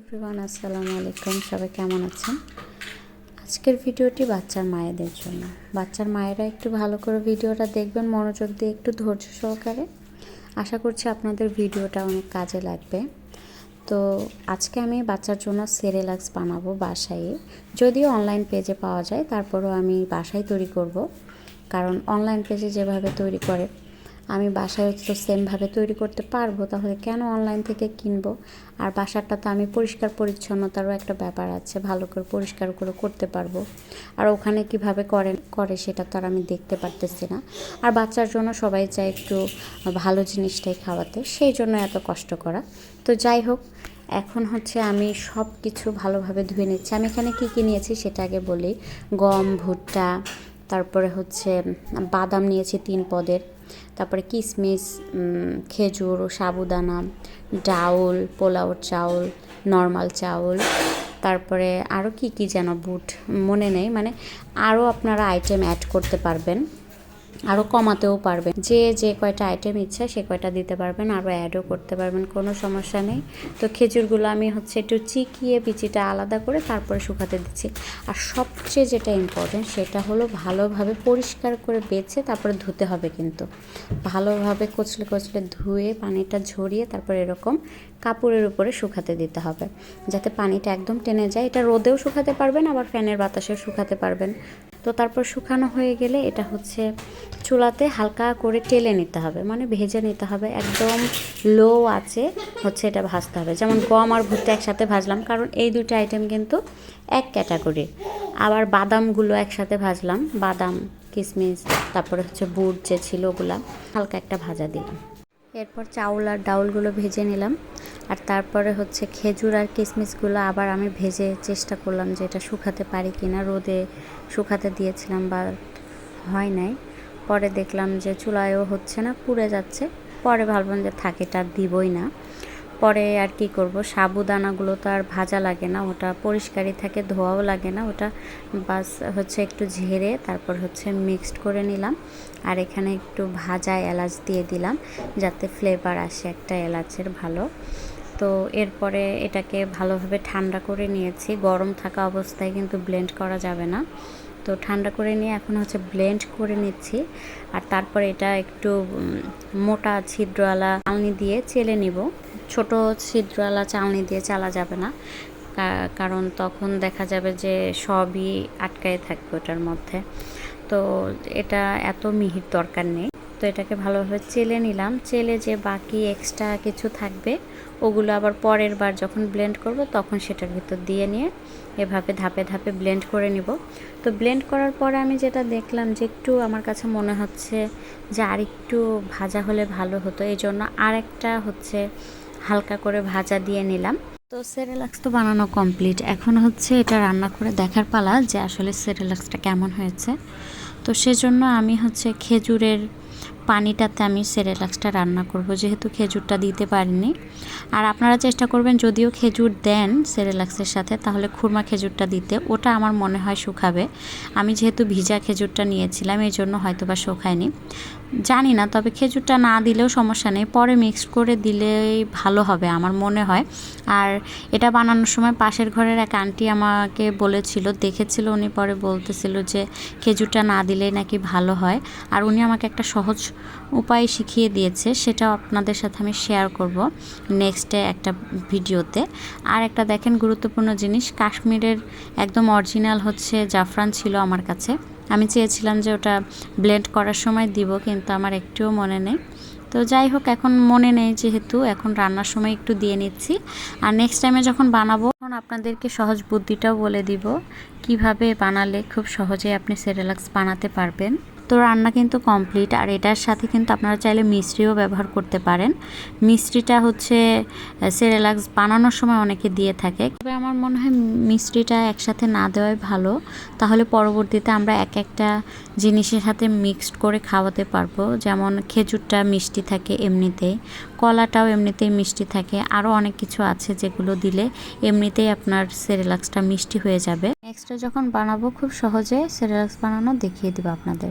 Everyone আসসালামু আলাইকুম। সবাই কেমন আছেন? আজকের ভিডিওটি বাচ্চার মায়েদের জন্য। বাচ্চার মায়েরা একটু ভালো করে ভিডিওটা দেখবেন, মনোযোগ দিয়ে একটু ধৈর্য সহকারে। আশা করছি আপনাদের ভিডিওটা অনেক কাজে লাগবে। তো আজকে আমি বাচ্চার জন্য সেরেলাক্স বানাবো বাসায়। যদিও অনলাইন পেজে পাওয়া যায়, তারপরও আমি বাসায় তৈরি করব। কারণ অনলাইন পেজে যেভাবে তৈরি করে আমি বাসায় তো সেমভাবে তৈরি করতে পারব, তাহলে কেন অনলাইন থেকে কিনবো? আর বাসাটা তো আমি পরিষ্কার পরিচ্ছন্নতারও একটা ব্যাপার আছে, ভালো করে পরিষ্কার করে করতে পারব। আর ওখানে কীভাবে করে করে সেটা তো আর আমি দেখতে পারতেছি না। আর বাচ্চার জন্য সবাই চায় একটু ভালো জিনিসটাই খাওয়াতে, সেই জন্য এত কষ্ট করা। তো যাই হোক, এখন হচ্ছে আমি সব কিছু ভালোভাবে ধুয়ে নিচ্ছি। আমি এখানে কী কী নিয়েছি সেটা আগে বলি। গম, ভুট্টা, তারপরে হচ্ছে বাদাম নিয়েছি তিন পদের। তারপরে কিশমিশ খেজুর, সাবুদানা, ডাউল পোলাও চাউল, নর্মাল চাউল, তারপরে আরও কি কি যেন বুট, মনে নেই। মানে আরও আপনারা আইটেম অ্যাড করতে পারবেন। আরও কমাতেও পারবেন যে যে কয়টা আইটেম ইচ্ছা সে কয়টা দিতে পারবেন আরও অ্যাডও করতে পারবেন, কোনো সমস্যা নেই। তো খেজুরগুলো আমি হচ্ছে একটু চিকিয়ে বিচিটা আলাদা করে তারপরে শুকাতে দিচ্ছি। আর সবচেয়ে যেটা ইম্পর্টেন্ট সেটা হলো ভালোভাবে পরিষ্কার করে বেছে তারপরে ধুতে হবে কিন্তু। ভালোভাবে কচলে কচলে ধুয়ে পানিটা ঝরিয়ে তারপর এরকম কাপড়ের উপরে শুকাতে দিতে হবে। যাতে পানিটা একদম টেনে যায়। এটা রোদেও শুকাতে পারবেন, আবার ফ্যানের বাতাসেও শুকাতে পারবেন। তো তারপর শুকানো হয়ে গেলে এটা হচ্ছে চুলাতে হালকা করে টেলে নিতে হবে মানে ভেজে নিতে হবে। একদম লো আছে হচ্ছে এটা ভাজতে হবে। যেমন গম আর ভুট্টা একসাথে ভাজলাম, কারণ এই দুটো আইটেম কিন্তু এক ক্যাটাগরির আবার বাদামগুলো একসাথে ভাজলাম, বাদাম কিশমিশ তারপরে হচ্ছে বুট যে ছিল ওগুলা, হালকা একটা ভাজা দিলাম। এরপর চাউল আর ডাউলগুলো ভেজে নিলাম। আর তারপরে হচ্ছে খেজুর আর কিশমিশগুলো আবার আমি ভেজে চেষ্টা করলাম যে এটা শুকাতে পারি কি না রোদে শুকাতে দিয়েছিলাম বা হয় নাই। পরে দেখলাম যে চুলায়ও হচ্ছে না, পুড়ে যাচ্ছে। পরে ভাবলাম যে থাকে, এটা দিবই না। পরে আর কি করব? সাবুদানাগুলো তো আর ভাজা লাগে না, ওটা পরিষ্কারই থাকে, ধোয়াও লাগে না, ওটা বাস হচ্ছে একটু ঝেড়ে তারপর হচ্ছে মিক্সড করে নিলাম। আর এখানে একটু ভাজা এলাচ দিয়ে দিলাম, যাতে ফ্লেভার আসে একটা এলাচের ভালো। তো এরপরে এটাকে ভালোভাবে ঠান্ডা করে নিয়েছি, গরম থাকা অবস্থায় কিন্তু ব্লেন্ড করা যাবে না। তো ঠান্ডা করে নিয়ে এখন হচ্ছে ব্লেন্ড করে নিচ্ছি, আর তারপরে এটা একটু মোটা ছিদ্রওয়ালা চালনি দিয়ে চেলে নিব। ছোট ছিদ্রওয়ালা চালনি দিয়ে চালা যাবে না। কারণ তখন দেখা যাবে যে সবই আটকায় থাকবে ওটার মধ্যে। তো এটা এত মিহির দরকার নেই। তো এটাকে ভালোভাবে চেলে নিলাম। চেলে যে বাকি এক্সট্রা কিছু থাকবে, ওগুলো আবার পরের বার যখন ব্লেন্ড করব তখন সেটার ভিতর দিয়ে নিয়ে এভাবে ধাপে ধাপে ব্লেন্ড করে নিব। তো ব্লেন্ড করার পরে আমি যেটা দেখলাম যে একটু আমার কাছে মনে হচ্ছে যে আর একটু ভাজা হলে ভালো হতো। এই জন্য আর একটা হচ্ছে হালকা করে ভাজা দিয়ে নিলাম। তো সেরেলাক্স তো বানানো কমপ্লিট। এখন হচ্ছে এটা রান্না করে দেখার পালা যে আসলে সেরেলাক্সটা কেমন হয়েছে। তো সেজন্য আমি হচ্ছে খেজুরের পানিটাতে আমি সেরেলাক্সটা রান্না করব, যেহেতু খেজুরটা দিতে পারিনি। আর আপনারা চেষ্টা করবেন যদিও খেজুর দেন সেরেলাক্সের সাথে, তাহলে খুরমা খেজুরটা দিতে। ওটা আমার মনে হয় শুকাবে। আমি যেহেতু ভিজা খেজুরটা নিয়েছিলাম এই জন্য হয়তো বা শুকায়নি। জানি না, তবে খেজুরটা না দিলেও সমস্যা নেই। পরে মিক্স করে দিলেই ভালো হবে আমার মনে হয়। আর এটা বানানোর সময় পাশের ঘরের এক আন্টি আমাকে বলেছিল, দেখেছিল উনি, পরে বলতেছিল যে খেজুরটা না দিলেই নাকি ভালো হয়। আর উনি আমাকে একটা সহজ উপায় শিখিয়ে দিয়েছে, সেটাও আপনাদের সাথে আমি শেয়ার করব নেক্সটে একটা ভিডিওতে। আর একটা দেখেন গুরুত্বপূর্ণ জিনিস, কাশ্মীরের একদম অরিজিনাল হচ্ছে জাফরান ছিল আমার কাছে। আমি চেয়েছিলাম যে ওটা ব্লেন্ড করার সময় দিব, কিন্তু আমার একটুও মনে নেই। তো যাই হোক, এখন মনে নেই যেহেতু, এখন রান্নার সময় একটু দিয়ে নিচ্ছি। আর নেক্সট টাইমে যখন বানাবো, তখন আপনাদেরকে সহজ বুদ্ধিটাও বলে দিব। কীভাবে বানালে খুব সহজে আপনি সেরেলাক্স বানাতে পারবেন। তো রান্না কিন্তু কমপ্লিট আর এটার সাথে কিন্তু আপনারা চাইলে মিষ্টিও ব্যবহার করতে পারেন। মিষ্টিটা হচ্ছে সেরেলাক্স বানানোর সময় অনেকে দিয়ে থাকে। তবে আমার মনে হয় মিষ্টিটা একসাথে না দেওয়াই ভালো। তাহলে পরবর্তীতে আমরা এক একটা জিনিসের সাথে মিক্সড করে খাওয়াতে পারব। যেমন খেজুরটা মিষ্টি থাকে এমনিতেই কলাটাও এমনিতেই মিষ্টি থাকে। আরও অনেক কিছু আছে যেগুলো দিলে এমনিতেই আপনার সেরেলাক্সটা মিষ্টি হয়ে যাবে। নেক্সটে যখন বানাবো খুব সহজে সেরেলাক্স বানানো দেখিয়ে দেবো আপনাদের।